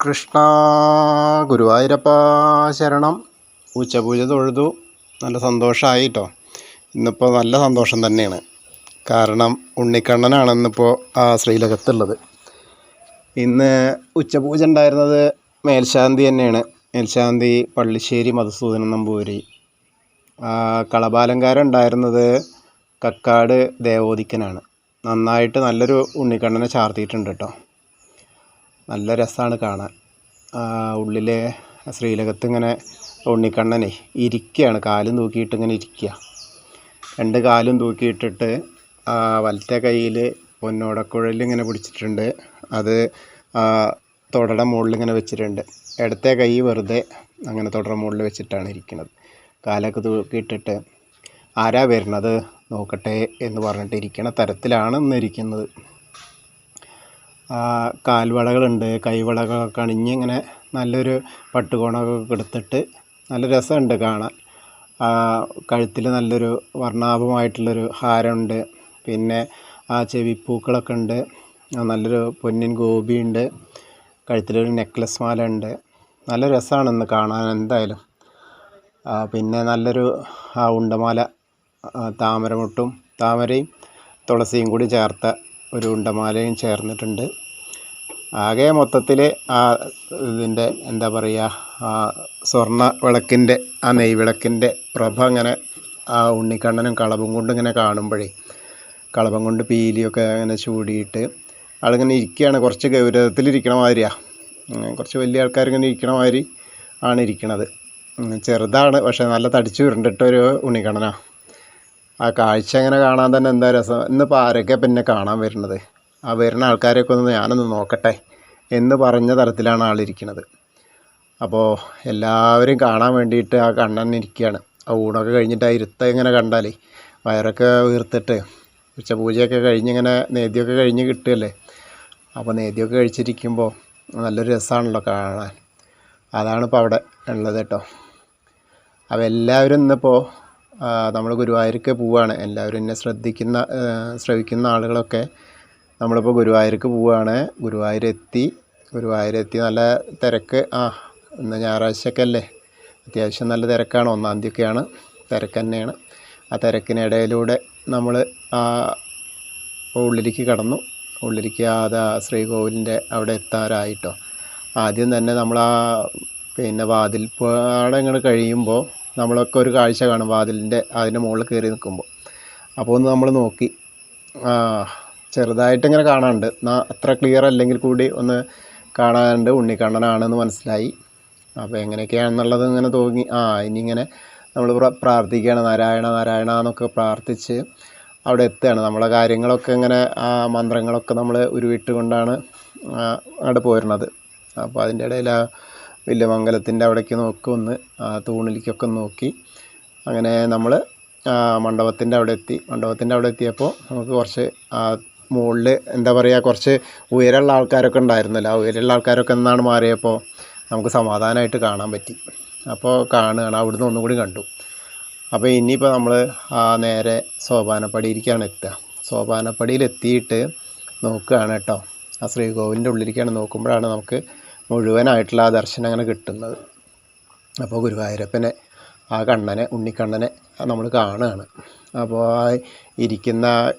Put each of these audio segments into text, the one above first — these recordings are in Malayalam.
കൃഷ്ണ ഗുരുവായൂരപ്പ ശരണം. ഉച്ചപൂജ തൊഴുതു. നല്ല സന്തോഷമായി കേട്ടോ ഇന്നിപ്പോൾ നല്ല സന്തോഷം തന്നെയാണ്. കാരണം ഉണ്ണിക്കണ്ണനാണ് ഇന്നിപ്പോൾ ആ ശ്രീലകത്തുള്ളത്. ഇന്ന് ഉച്ചപൂജ ഉണ്ടായിരുന്നത് മേൽശാന്തി തന്നെയാണ്. മേൽശാന്തി പള്ളിശ്ശേരി മധുസൂദനൻ നമ്പൂരി ആ, ഉണ്ടായിരുന്നത് കക്കാട് ദേവോദിക്കനാണ്. നന്നായിട്ട് നല്ലൊരു ഉണ്ണിക്കണ്ണനെ ചാർത്തിയിട്ടുണ്ട് കേട്ടോ നല്ല രസമാണ് കാണാൻ. ഉള്ളിലെ ശ്രീലകത്ത് ഇങ്ങനെ ഉണ്ണിക്കണ്ണനെ ഇരിക്കുകയാണ് കാലും തൂക്കിയിട്ട് ഇങ്ങനെ ഇരിക്കുക രണ്ട് കാലും തൂക്കിയിട്ടിട്ട് വലത്തെ കയ്യിൽ പൊന്നോടക്കുഴൽ ഇങ്ങനെ പിടിച്ചിട്ടുണ്ട്. അത് തുടയുടെ മുകളിൽ ഇങ്ങനെ വെച്ചിട്ടുണ്ട്. ഇടത്തെ കൈ വെറുതെ അങ്ങനെ തുടയുടെ മുകളിൽ വെച്ചിട്ടാണ് ഇരിക്കുന്നത് കാലൊക്കെ തൂക്കിയിട്ടിട്ട് ആരാ വരുന്നത്? നോക്കട്ടെ എന്ന് പറഞ്ഞിട്ട് ഇരിക്കണ തരത്തിലാണ് ഇന്ന് ഇരിക്കുന്നത്. ആ, കാൽവളകളുണ്ട് കൈവളകളൊക്കെ അണിഞ്ഞ് ഇങ്ങനെ നല്ലൊരു പട്ടുകോണൊക്കെ എടുത്തിട്ട് നല്ല രസമുണ്ട് കാണാൻ. കഴുത്തിൽ നല്ലൊരു വർണാഭമായിട്ടുള്ളൊരു ഹാരമുണ്ട്. പിന്നെ ആ ചെവിപ്പൂക്കളൊക്കെ ഉണ്ട്. നല്ലൊരു പൊന്നിൻ ഗോപിയുണ്ട്. കഴുത്തിലൊരു നെക്ലസ് മാല ഉണ്ട് നല്ല രസമാണ് ഇന്ന് കാണാൻ എന്തായാലും. പിന്നെ നല്ലൊരു ആ ഉണ്ടമാല താമരമുട്ടും താമരയും തുളസിയും കൂടി ചേർത്ത ഒരു ഉണ്ടമാലയും ചേർന്നിട്ടുണ്ട്. ആകെ മൊത്തത്തിൽ ആ ഇതിന്റെ എന്താ പറയുക ആ സ്വർണ വിളക്കിന്റെ ആ നെയ്വിളക്കിന്റെ പ്രഭ അങ്ങനെ ആ ഉണ്ണിക്കണ്ണനും കളവും കൊണ്ട് ഇങ്ങനെ കാണുമ്പോഴേ കളവും കൊണ്ട് പീലിയൊക്കെ അങ്ങനെ ചൂടിയിട്ട് ആളിങ്ങനെ ഇരിക്കുകയാണ് കുറച്ച് ഗൗരവത്തിലിരിക്കണ മാതിരിയാണ് കുറച്ച് വലിയ ആൾക്കാർ ഇങ്ങനെ ഇരിക്കണ മാതിരി ആണ് ഇരിക്കണത്. ചെറുതാണ് പക്ഷേ നല്ല തടിച്ചു ഉരുണ്ടിട്ടൊരു ഉണ്ണിക്കണ്ണനാ. ആ കാഴ്ച അങ്ങനെ കാണാൻ തന്നെ എന്താ രസം? ഇന്നിപ്പോൾ ആരൊക്കെ പിന്നെ കാണാൻ വരുന്നത്? ആ വരുന്ന ആൾക്കാരെയൊക്കെ ഒന്ന് ഞാനൊന്ന് നോക്കട്ടെ. എന്ന് പറഞ്ഞ തരത്തിലാണ് ആളിരിക്കുന്നത് അപ്പോൾ എല്ലാവരും കാണാൻ വേണ്ടിയിട്ട് ആ കണ്ണൻ ഇരിക്കുകയാണ്. ആ ഊണൊക്കെ കഴിഞ്ഞിട്ട് ആ ഇരുത്ത ഇങ്ങനെ കണ്ടാലേ വയറൊക്കെ വീർത്തിട്ട് ഉച്ചപൂജയൊക്കെ കഴിഞ്ഞിങ്ങനെ നേദ്യമൊക്കെ കഴിഞ്ഞ് കിട്ടുകയല്ലേ? അപ്പോൾ നേദ്യമൊക്കെ കഴിച്ചിരിക്കുമ്പോൾ നല്ലൊരു രസമാണല്ലോ കാണാൻ. അതാണ് ഇപ്പോൾ അവിടെ ഉള്ളത് കേട്ടോ. അപ്പോൾ എല്ലാവരും ഇന്നിപ്പോൾ നമ്മൾ ഗുരുവായൂർക്ക് പോവുകയാണ് എല്ലാവരും എന്നെ ശ്രദ്ധിക്കുന്ന ശ്രവിക്കുന്ന ആളുകളൊക്കെ നമ്മളിപ്പോൾ ഗുരുവായൂർക്ക് പോവുകയാണ് ഗുരുവായൂരെത്തി. ഗുരുവായൂരെത്തി നല്ല തിരക്ക്. ആ ഇന്ന് ഞായറാഴ്ചയൊക്കെ അല്ലേ അത്യാവശ്യം നല്ല തിരക്കാണ്. ഒന്നാം തീയതിയൊക്കെയാണ്. തിരക്ക് തന്നെയാണ്. ആ തിരക്കിനിടയിലൂടെ നമ്മൾ ആ ഉള്ളിലേക്ക് കടന്നു. ഉള്ളിലേക്ക് അതാ ശ്രീകോവിലിന്റെ അവിടെ എത്താറായിട്ടോ. ആദ്യം തന്നെ നമ്മൾ ആ പിന്നെ വാതിൽപ്പാടങ്ങൾ കഴിയുമ്പോൾ നമ്മളൊക്കെ ഒരു കാഴ്ച കാണും വാതിലിന്റെ അതിന്റെ മുകളിൽ കയറി നിൽക്കുമ്പോൾ അപ്പോൾ ഒന്ന് നമ്മൾ നോക്കി. ചെറുതായിട്ട് ഇങ്ങനെ കാണാനുണ്ട്. എന്നാൽ അത്ര ക്ലിയർ അല്ലെങ്കിൽ കൂടി ഒന്ന് കാണാനുണ്ട്. ഉണ്ണിക്കണ്ണനാണെന്ന് മനസ്സിലായി. അപ്പോൾ എങ്ങനെയൊക്കെയാണെന്നുള്ളത് ഇങ്ങനെ തോന്നി. ആ ഇനി ഇങ്ങനെ നമ്മൾ പ്രാർത്ഥിക്കുകയാണ്. നാരായണ നാരായണ എന്നൊക്കെ പ്രാർത്ഥിച്ച് അവിടെ എത്തുകയാണ്. നമ്മളെ കാര്യങ്ങളൊക്കെ ഇങ്ങനെ ആ മന്ത്രങ്ങളൊക്കെ നമ്മൾ ഉരുവിട്ട് കൊണ്ടാണ് അവിടെ പോരുന്നത്. അപ്പോൾ അതിന്റെ ഇടയിൽ വലിയ മംഗലത്തിന്റെ അവിടേക്ക് നോക്കി ഒന്ന് തൂണിലേക്കൊക്കെ നോക്കി. അങ്ങനെ നമ്മൾ മണ്ഡപത്തിന്റെ അവിടെ എത്തി. മണ്ഡപത്തിന്റെ അവിടെ എത്തിയപ്പോൾ നമുക്ക് കുറച്ച് മുകളിൽ എന്താ പറയുക കുറച്ച് ഉയരമുള്ള ആൾക്കാരൊക്കെ ഉണ്ടായിരുന്നല്ലോ. ആ ഉയരമുള്ള ആൾക്കാരൊക്കെ എന്നാണ് മാറിയപ്പോൾ നമുക്ക് സമാധാനമായിട്ട് കാണാൻ പറ്റി. അപ്പോൾ കാണുകയാണ്. അവിടുന്ന് ഒന്നും കൂടി കണ്ടു. അപ്പോൾ ഇനിയിപ്പോൾ നമ്മൾ നേരെ സോപാനപ്പടിയിലേക്കാണ് എത്തുക. സോപാനപ്പടിയിൽ എത്തിയിട്ട് നോക്കുകയാണ് കേട്ടോ. ആ ശ്രീകോവിലിന്റെ ഉള്ളിലേക്കാണ് നോക്കുമ്പോഴാണ് നമുക്ക് മുഴുവനായിട്ടുള്ള ആ ദർശനം അങ്ങനെ കിട്ടുന്നത്. അപ്പോൾ ഗുരുവായൂരപ്പനെ ആ കണ്ണനെ ഉണ്ണിക്കണ്ണനെ നമ്മൾ കാണുകയാണ്. അപ്പോൾ ആ ഇരിക്കുന്ന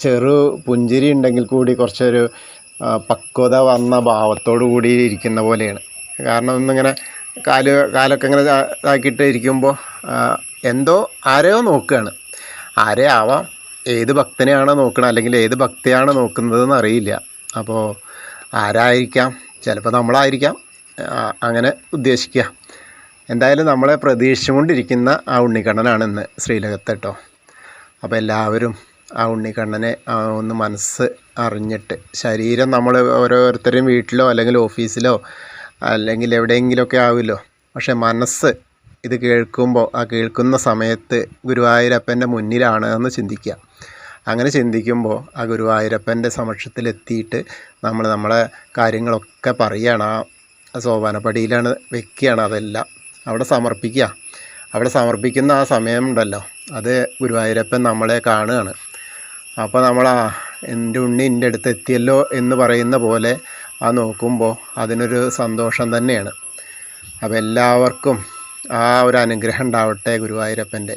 ചെറു പുഞ്ചിരി ഉണ്ടെങ്കിൽ കൂടി കുറച്ചൊരു പക്വത വന്ന ഭാവത്തോടു കൂടി ഇരിക്കുന്ന പോലെയാണ്. കാരണം ഒന്നിങ്ങനെ കാൽ കാലൊക്കെ ഇങ്ങനെ ഇതാ- ഇതാക്കിയിട്ട് ഇരിക്കുമ്പോൾ എന്തോ ആരെയോ നോക്കുകയാണ്. ആരെ ആവാം ഏത് ഭക്തനെയാണോ നോക്കുന്നത് അല്ലെങ്കിൽ ഏത് ഭക്തിയാണ് നോക്കുന്നതെന്ന് അറിയില്ല. അപ്പോൾ ആരായിരിക്കാം ചിലപ്പോൾ നമ്മളായിരിക്കാം അങ്ങനെ ഉദ്ദേശിക്കുക. എന്തായാലും നമ്മളെ പ്രതീക്ഷിച്ചുകൊണ്ടിരിക്കുന്ന ആ ഉണ്ണിക്കണ്ണനാണ് ഇന്ന് ശ്രീലകത്ത് കേട്ടോ. അപ്പോൾ എല്ലാവരും ആ ഉണ്ണിക്കണ്ണനെ ഒന്ന് മനസ്സ് അറിഞ്ഞിട്ട് ശരീരം നമ്മൾ ഓരോരുത്തരും വീട്ടിലോ അല്ലെങ്കിൽ ഓഫീസിലോ അല്ലെങ്കിൽ എവിടെയെങ്കിലുമൊക്കെ ആവില്ലോ പക്ഷേ മനസ്സ് ഇത് കേൾക്കുമ്പോൾ ആ കേൾക്കുന്ന സമയത്ത് ഗുരുവായൂരപ്പന്റെ മുന്നിലാണ് എന്ന് ചിന്തിക്കുക. അങ്ങനെ ചിന്തിക്കുമ്പോൾ ആ ഗുരുവായൂരപ്പന്റെ സമക്ഷത്തിലെത്തിയിട്ട് നമ്മൾ നമ്മളെ കാര്യങ്ങളൊക്കെ പറയുകയാണ് ആ സോപാനപ്പടിയിലാണ് വെക്കുകയാണ് അതെല്ലാം. അവിടെ സമർപ്പിക്കുക അവിടെ സമർപ്പിക്കുന്ന ആ സമയമുണ്ടല്ലോ. അത് ഗുരുവായൂരപ്പൻ നമ്മളെ കാണുകയാണ്. അപ്പോൾ നമ്മൾ ആ എന്റെ ഉണ്ണി എന്റെ അടുത്ത് എത്തിയല്ലോ എന്ന് പറയുന്ന പോലെ ആ നോക്കുമ്പോൾ അതിനൊരു സന്തോഷം തന്നെയാണ്. അപ്പോൾ എല്ലാവർക്കും ആ ഒരു അനുഗ്രഹം ഉണ്ടാവട്ടെ ഗുരുവായൂരപ്പന്റെ